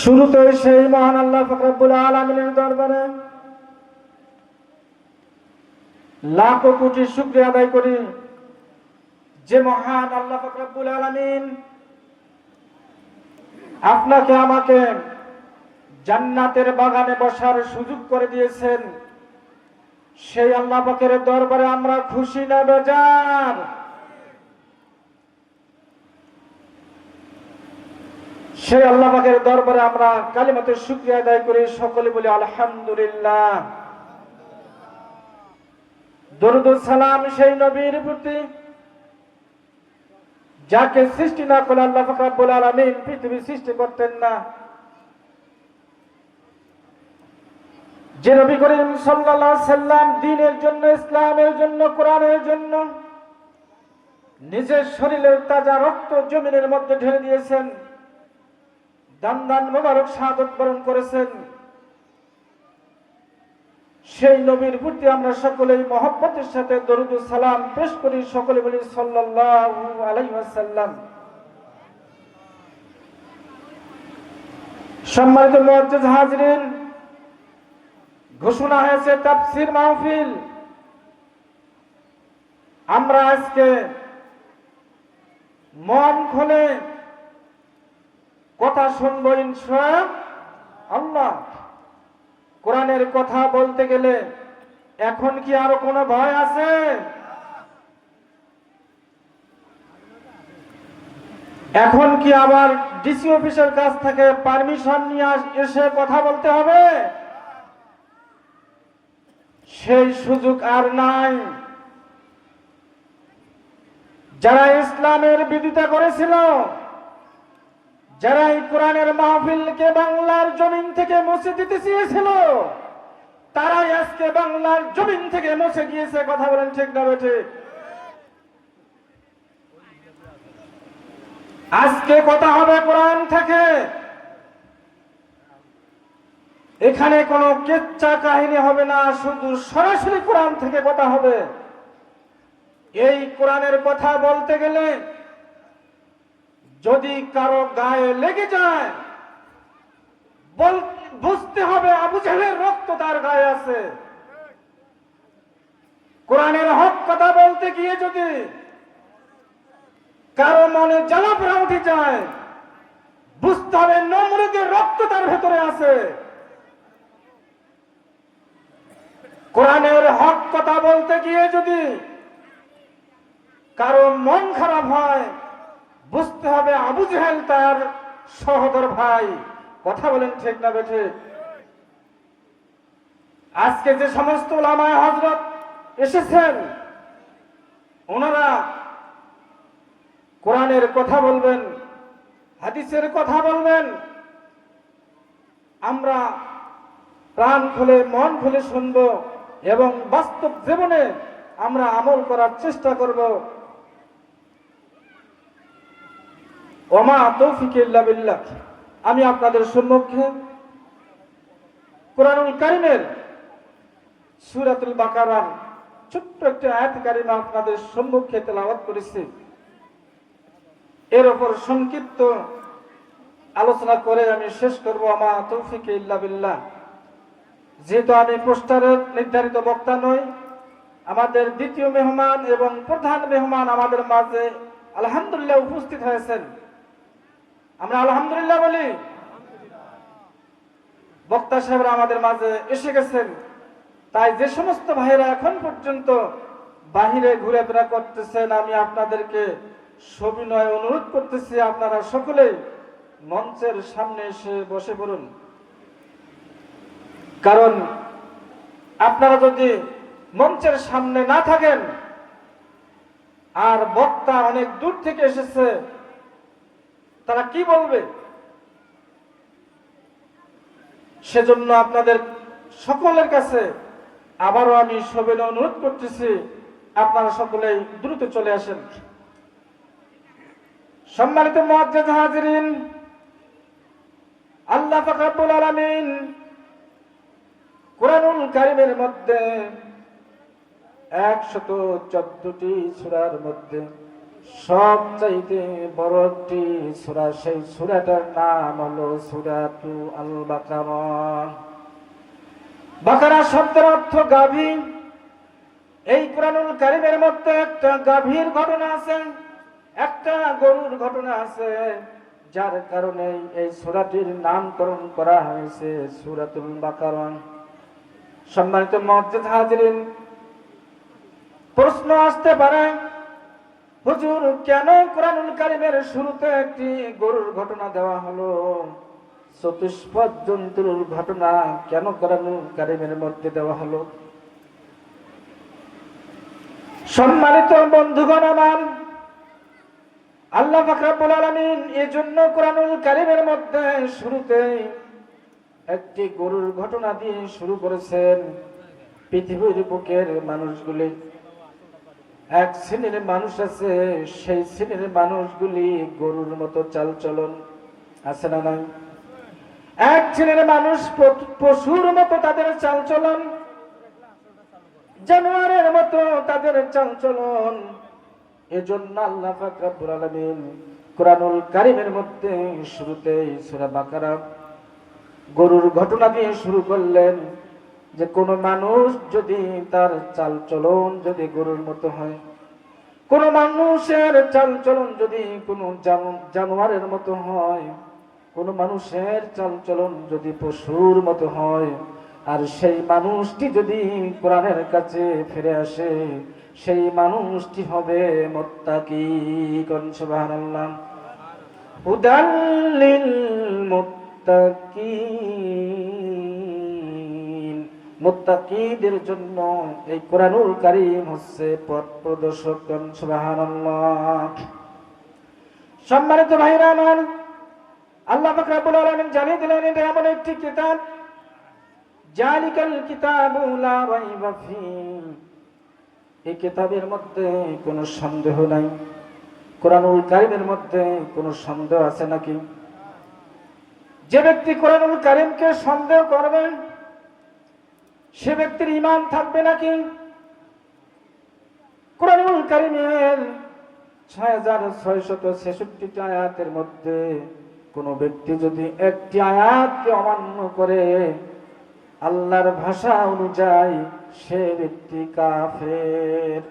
শুরুতে সেই মহান আল্লাহ ফকরাবুল আলমিনের দরবারে লাখো কোটি শুক্রিয়া আদায় করি যে মহান আল্লাহ ফকরাবুল আলমিন আপনাকে আমাকে জান্নাতের বাগানে বসার সুযোগ করে দিয়েছেন। সেই আল্লাহ পাকের দরবারে আমরা খুশি না বেজার। সেই আল্লাহ পাকের দরবারে আমরা কালিমাতের শুক্রিয়া আদায় করি, সকলে বলি আলহামদুলিল্লাহ। দরুদ সালাম সেই নবীর প্রতি, যাকে সৃষ্টি না করে আল্লাহ ফাকরাবুল আলামিন পৃথিবী সৃষ্টি করতেন না। যে নবী করিম সাল্লাল্লাহু সাল্লাম দ্বীনের জন্য, ইসলামের জন্য, কোরআনের জন্য নিজের শরীরের তাজা রক্ত জমিনের মধ্যে ঢেলে দিয়েছেন, দান দান মোবারক শাহাদত বরণ করেছেন। সেই নবীর প্রতি আমরা সকলেই মহব্বতের সাথে দরুদ সালাম পেশ করি, সকলে বলি সাল্লাল্লাহু আলাইহি সম্মানিত মুআজ্জিজ হাজরিন ঘোষণা হয়েছে তাফসীর মাহফিল। আমরা আজকে মন খুলে কথা শুনব আল্লাহ, কোরআনের কথা বলতে গেলে এখন কি আরও কোনো ভয় আছে? এখন কি আবার ডিসি অফিসের কাছ থেকে পারমিশন নিয়ে এসে কথা বলতে হবে? সেই সুযোগ আর নাই। যারা ইসলামের বিরোধিতা করেছিল, যারা এই কোরআনের মাহফিলকে বাংলার জমিন থেকে মুছে দিতে চেয়েছিল, তারাই আজকে বাংলার জমিন থেকে মুছে গিয়েছে, কথা বলেন ঠিক না বেঠে? আজকে কথা হবে কোরআন থেকে। এখানে কোনো কেচ্চা কাহিনী হবে না, শুধু সরাসরি কোরআন থেকে কথা হবে। এই কোরআনের কথা বলতে গেলে যদি কারও গায়ে লেগে যায় বুঝতে হবে আবু জাহেলের রক্ত তার গায়ে আছে। কোরআনের হক কথা বলতে গিয়ে যদি কারও মনে জ্বালা উঠে যায়, বুঝতে হবে নমরুদের রক্ত তার ভেতরে আছে। কোরআনের হক কথা বলতে গিয়ে যদি কারও মন খারাপ হয়, বুঝতে হবে আবু জেহেল তার সহদর ভাই। কথা বলেন ঠিক না বেঠে? আজকে যে সমস্ত ওলামায় হজরত এসেছেন, ওনারা কোরআনের কথা বলবেন, হাদিসের কথা বলবেন। আমরা প্রাণ খুলে, মন খুলে শুনব। এবং বাস্তব জীবনে আমরা আমল করার চেষ্টা করব। ওমা তৌফিক ইল্লা বিল্লাহ। আমি আপনাদের সম্মুখে কোরআনুল কারিমের সূরাতুল বাকারার ছোট্ট একটি আয়াত কারিমা আপনাদের সম্মুখে তেলাওয়াত করেছি। এর ওপর সংক্ষিপ্ত আলোচনা করে আমি শেষ করব। আমা তৌফিক ইল্লা বিল্লাহ। যেহেতু আমি পোস্টারের নির্ধারিত বক্তা নই, আমাদের দ্বিতীয় মেহমান এবং প্রধান মেহমান আমাদের মাঝে আলহামদুলিল্লাহ উপস্থিত হয়েছেন। আমরা আলহামদুলিল্লাহ বলি। বক্তা সাহেবরা আমাদের মাঝে এসে গেছেন। তাই যে সমস্ত ভাইরা এখন পর্যন্ত বাহিরে ঘুরে ফেরা করতেছেন, আমি আপনাদেরকে সবিনয় অনুরোধ করতেছি, আপনারা সকলেই মঞ্চের সামনে এসে বসে পড়ুন। কারণ আপনারা যদি মঞ্চের সামনে না থাকেন, আর বক্তা অনেক দূর থেকে এসেছে, তারা কি বলবে? সেজন্য আপনাদের সকলের কাছে আবারও আমি সবেন অনুরোধ করতেছি, আপনারা সকলেই দ্রুত চলে আসেন। সম্মানিত মুআজ্জিজ হাজিরিন, আল্লাহ পাক রব্বুল আলামিন কোরআনুল কারিমের মধ্যে একশত চোদ্দটি সুরার মধ্যে সবচাইতে বড় একটি সুরা, সেই সুরাটার নাম হলো সুরাতু আল বাকারা বাকারা শব্দের অর্থ গাভী। এই কোরআনুল কারিমের মধ্যে একটা গাভীর ঘটনা আছে, একটা গরুর ঘটনা আছে, যার কারণে এই সুরাটির নামকরণ করা হয়েছে সুরাতুল বাকারন সম্মানিত মসজিদ হাজরিন, প্রশ্ন আসতে পারে, হুজুর, কেন কোরআনুল কারিমের শুরুতে একটি গরুর ঘটনা দেওয়া হলো? চতুষ্পদ জন্তুর ঘটনা কেন কোরআনুল কারিমের মধ্যে দেওয়া হলো? সম্মানিত বন্ধুগণ আমার, আল্লাহ ফাকরাবুল আলমিন এই জন্য কোরআনুল কারিমের মধ্যে শুরুতেই একটি গরুর ঘটনা দিয়ে শুরু করেছেন পৃথিবীর বুকের মানুষগুলি। এক শ্রেণির মানুষ আছে, সেই শ্রেণির মানুষগুলি গরুর মতো চাল চলন আছে না নাই? এক শ্রেণির মানুষ পশুর মতো তাদের চাল চলন জানোয়ারের মতো তাদের চাল চলন এজন্য আল্লাহ পাক রব্বুল আলামিন কোরআনুল কারিমের মধ্যে শুরুতেই সূরা বাকারা গরুর ঘটনা দিয়ে শুরু করলেন যে কোন মানুষ যদি তার চাল চলন যদি গরুর মতো হয়, কোন মানুষের চাল চলন যদি কোনো জানোয়ারের মতো হয়, কোন মানুষের চাল চলন যদি পশুর মতো হয়, আর সেই মানুষটি যদি কোরআনের কাছে ফিরে আসে, সেই মানুষটি হবে মোত্তাকি কোন সুবহানাল্লাহ। হুদাল্লিল মুত্তাকিন। মুত্তাকিদের জন্য এই কোরআনুল কারীম হচ্ছে পথ প্রদর্শক সুবহানাল্লাহ। সম্মানিত ভাইরা আমার, আল্লাহ পাক রব্বুল আলামিন জানিয়ে দিলেন, এটা এমন একটি কিতাব, জালিকাল কিতাবু লা রাইবা ফি। এই কিতাবের মধ্যে কোনো সন্দেহ নাই। কোরআনুল কারিমের মধ্যে কোনো সন্দেহ আছে নাকি? যে ব্যক্তি কোরআনুল কারিমকে সন্দেহ করবেন সে ব্যক্তির ইমান থাকবে নাকি? কোরআনুল কারিমের ছয় হাজার ছয়শত ছেষট্টিটি আয়াতের মধ্যে কোনো ব্যক্তি যদি একটি আয়াতকে অমান্য করে, আল্লাহর ভাষা অনুযায়ী সে ব্যক্তি কাফের।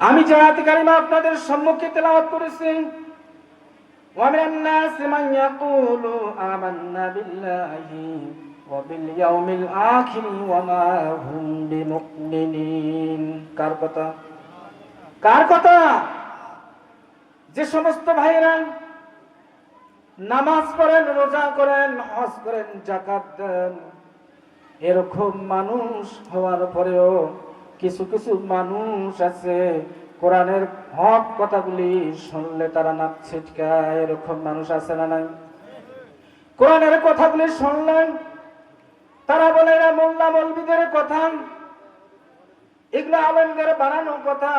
আমি যে আয়াত কারিমা আপনাদের সম্মুখে তেলাওয়াত করেছি ومن الناس من يقول آمنا بالله وباليوم الآخر وما هم بمؤمنين কার কথা কার কথা যে সমস্ত ভাইরা নামাজ পড়েন রোজা করেন হজ করেন জাকাত দেন এরকম মানুষ হওয়ার পরেও কিছু কিছু মানুষ আছে কোরআনের হক কথাগুলি শুনলে তারা নাক ছিটকায়, এরকম মানুষ আছে না নাই? কোরআনের কথাগুলি শুনলেন, তারা বলে, এরা মোল্লা মলবিদের কথা, এগুলো আলমদের বানানো কথা,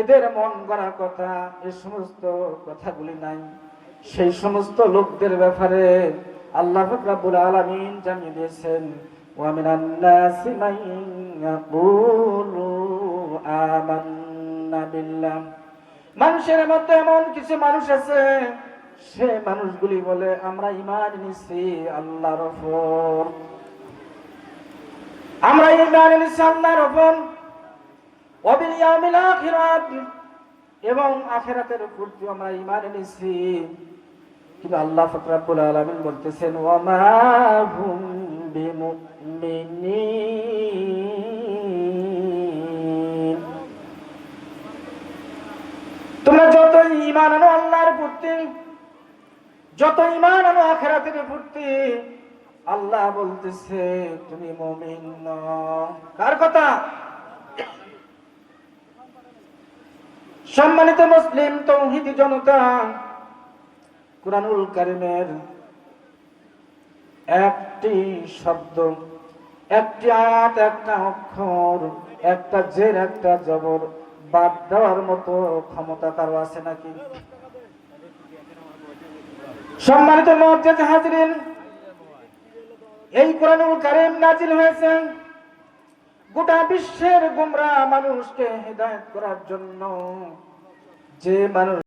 এদের মন করা কথা, এ সমস্ত কথাগুলি নাই। সেই সমস্ত লোকদের ব্যাপারে আল্লাহ ফকরাবুল আলামিন জানিয়ে দিয়েছেন ও আমি নাসি মান আমান্না ইল্লা বিল্লাহ মানুষের মধ্যে এমন কিছু মানুষ আছে, সে মানুষগুলি বলে, আমরা ইমান নিছি আল্লাহর ওপর। আমরা ইমান নিছি আল্লাহর ওপর। ওবিল ইয়াউমিল আখিরাত। এবং আখেরাতের উপর আমরা ইমান নিছি কিন্তু আল্লাহ ফকরাবুল আলমিন বলতেছেন ওমা হুম বিমুমিনী তোমরা যত ইমান আনো, আল্লাহর প্রতি যত ইমান আনো, আখেরাতের প্রতি আল্লাহ বলতেছে, তুমি মমিন কার কথা? সম্মানিত মুসলিম, তৌহিদি জনতা, কুরআনুল কারিমের একটি শব্দ, একটি আয়াত, একটা অক্ষর, একটা জের, একটা জবর বাদ দেওয়ার মতো ক্ষমতা কারও আছে নাকি? সম্মানিত হাজরিন, এই কোরআনুল কারিম নাজিল হয়েছে গোটা বিশ্বের গুমরা মানুষকে হেদায়ত করার জন্য। যে মানুষ